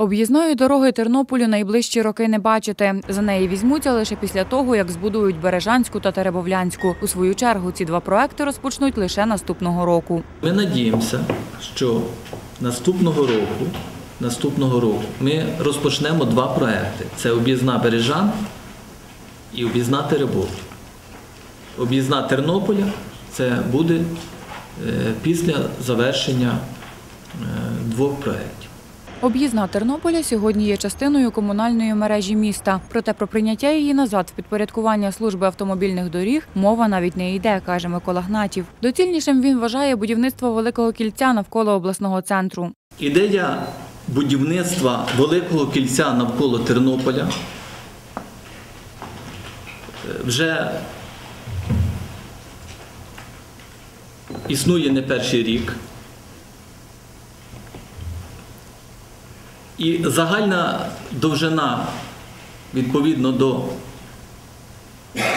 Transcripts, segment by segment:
Об'їзної дороги Тернополю найближчі роки не бачити. За неї візьмуться лише після того, як збудують Бережанську та Теребовлянську. У свою чергу ці два проекти розпочнуть лише наступного року. Ми надіємося, що наступного року, наступного року ми розпочнемо два проекти: це об'їзна Бережан і об'їзна Теребов. Об'їзна Тернополя це буде е, після завершення е, двох проєктів. Об'їзна Тернополя сьогодні є частиною комунальної мережі міста. Проте про прийняття її назад в підпорядкування служби автомобільних доріг мова навіть не йде, каже Микола Гнатів. Доцільнішим він вважає будівництво великого кільця навколо обласного центру. Ідея будівництва великого кільця навколо Тернополя е, вже існує не перший рік. І загальна довжина відповідно до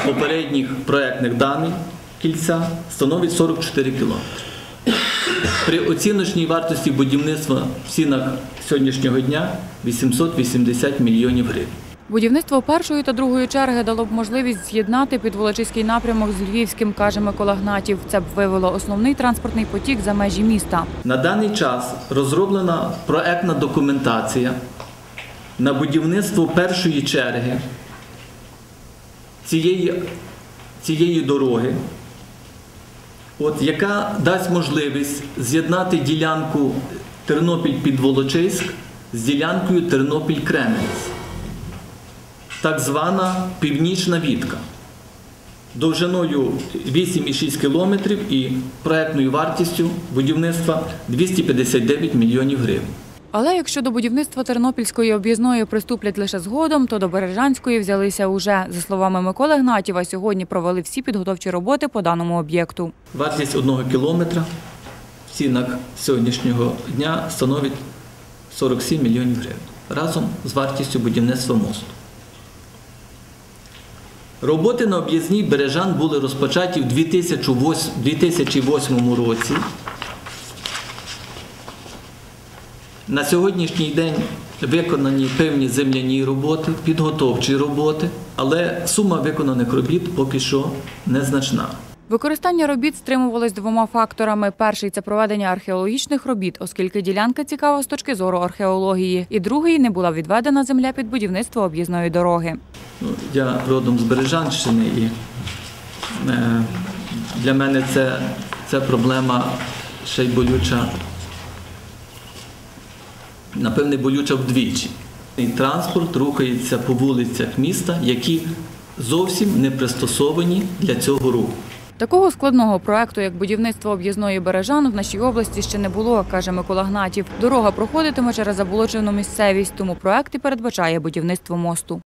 попередніх проектних даних кільця становить 44 кілометри. При оціночній вартості будівництва в цінах сьогоднішнього дня 880 мільйонів гривень. Будівництво першої та другої черги дало б можливість з'єднати підволочиський напрямок з Львівським, каже Микола Гнатів. Це б вивело основний транспортний потік за межі міста. На даний час розроблена проектна документація на будівництво першої черги цієї, цієї дороги, от, яка дасть можливість з'єднати ділянку Тернопіль-Підволочиськ з ділянкою Тернопіль-Кременець. Так звана північна вітка. Довжиною 8,6 кілометрів і проектною вартістю будівництва 259 мільйонів гривень. Але якщо до будівництва Тернопільської об'їзної приступлять лише згодом, то до Бережанської взялися уже. За словами Миколи Гнатєва, сьогодні провели всі підготовчі роботи по даному об'єкту. Вартість одного кілометра в цінах сьогоднішнього дня становить 47 мільйонів гривень разом з вартістю будівництва мосту. Роботи на об'їзній Бережан були розпочаті в 2008 2008 році. На сьогоднішній день виконані певні земляні роботи, підготовчі роботи, але сума виконаних робіт поки що незначна. Використання робіт стримувалось двома факторами. Перший це проведення археологічних робіт, оскільки ділянка цікава з точки зору археології. І другий не була відведена земля під будівництво об'їзної дороги. Я родом з Бережанщини і е, для мене це, це проблема ще й болюча, напевне, болюча вдвічі. І транспорт рухається по вулицях міста, які зовсім не пристосовані для цього руху. Такого складного проекту, як будівництво об'їзної бережан, в нашій області ще не було, каже Микола Гнатів. Дорога проходитиме через заболочену місцевість, тому проект і передбачає будівництво мосту.